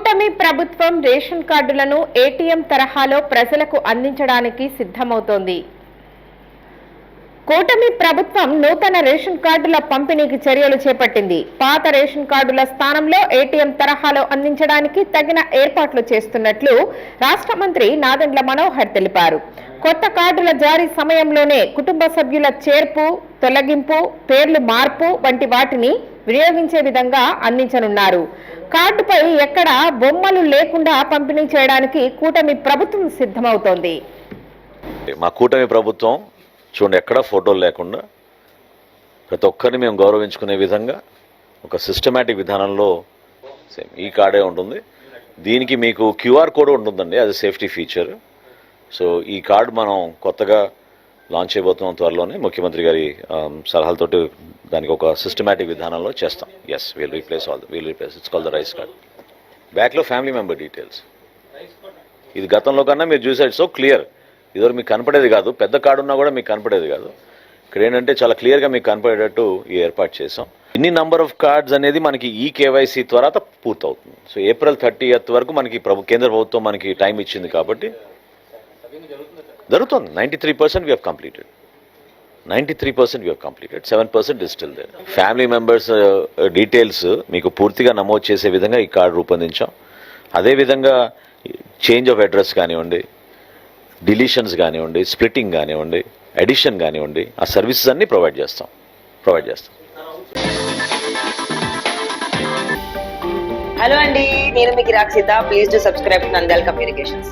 కూటమి ప్రభుత్వం రేషన్ కార్డులను ఏటీఎం తరహాలో ప్రజలకు అందించడానికి సిద్ధమవుతోంది. కూటమి ప్రభుత్వం నూతన రేషన్ కార్డుల పంపిణీకి చర్యలు చేపట్టింది. పాత రేషన్ కార్డుల స్థానంలో ఏటీఎం తరహాలో అందించడానికి తగిన ఏర్పాట్లు చేస్తున్నట్లు రాష్ట్ర మంత్రి నాదెండ్ల మనోహర్ తెలిపారు. కొత్త కార్డుల జారీ సమయంలోనే కుటుంబ సభ్యుల చేర్పు తొలగింపు పేర్లు మార్పు వంటి వాటిని వినియోగించే విధంగా అందించనున్నారు. కార్డుపై ఎక్కడ బొమ్మలు లేకుండా పంపిణీ చేయడానికి కూటమి ప్రభుత్వం సిద్ధమవుతోంది. మా కూటమి ప్రభుత్వం చూడండి ఎక్కడ ఫోటోలు లేకుండా ప్రతి ఒక్కరిని మేము గౌరవించుకునే విధంగా ఒక సిస్టమేటిక్ విధానంలో సేమ్ ఈ కార్డే ఉంటుంది. దీనికి మీకు క్యూఆర్ కోడ్ ఉంటుందండి అది సేఫ్టీ ఫీచర్. సో ఈ కార్డ్ మనం కొత్తగా లాంచ్ చేయబోతున్నాం త్వరలోనే. ముఖ్యమంత్రి గారి సలహాలతోటి దానికి ఒక సిస్టమేటిక్ విధానంలో చేస్తాం. Yes we'll replace all we'll replace it's call the rice card బ్యాక్లో ఫ్యామిలీ మెంబర్ డీటెయిల్స్ ఇది గతంలో కన్నా మీరు చూసారు సో క్లియర్ ఇదివరకు మీకు కనపడేది కాదు పెద్ద కార్డు ఉన్నా కూడా మీకు కనపడేది కాదు. ఇక్కడ ఏంటంటే చాలా క్లియర్గా మీకు కనపడేటట్టు ఈ ఏర్పాటు చేసాం ఇన్ని నంబర్ ఆఫ్ కార్డ్స్ అనేది మనకి ఈ కేవైసీ తర్వాత పూర్తవుతుంది. సో ఏప్రిల్ థర్టీ వరకు మనకి ప్రభు కేంద్ర ప్రభుత్వం మనకి టైం ఇచ్చింది కాబట్టి జరుగుతుంది ninety three percent we completed ninety three percent we completed seven percent digital their family members details మీకు పూర్తిగా నమోదు చేసే విధంగా ఈ కార్డు రూపొందించాం. అదేవిధంగా చేంజ్ ఆఫ్ అడ్రస్ కానివ్వండి డిలీషన్స్ కానివ్వండి స్ప్లిట్టింగ్ కానివ్వండి ఎడిషన్ కానివ్వండి ఆ సర్వీసెస్ అన్నీ ప్రొవైడ్ చేస్తాం. ప్రొవైడ్ చేస్తాం. హలో అండి నేను మీకు Rakshita please to subscribe to Nandyala communications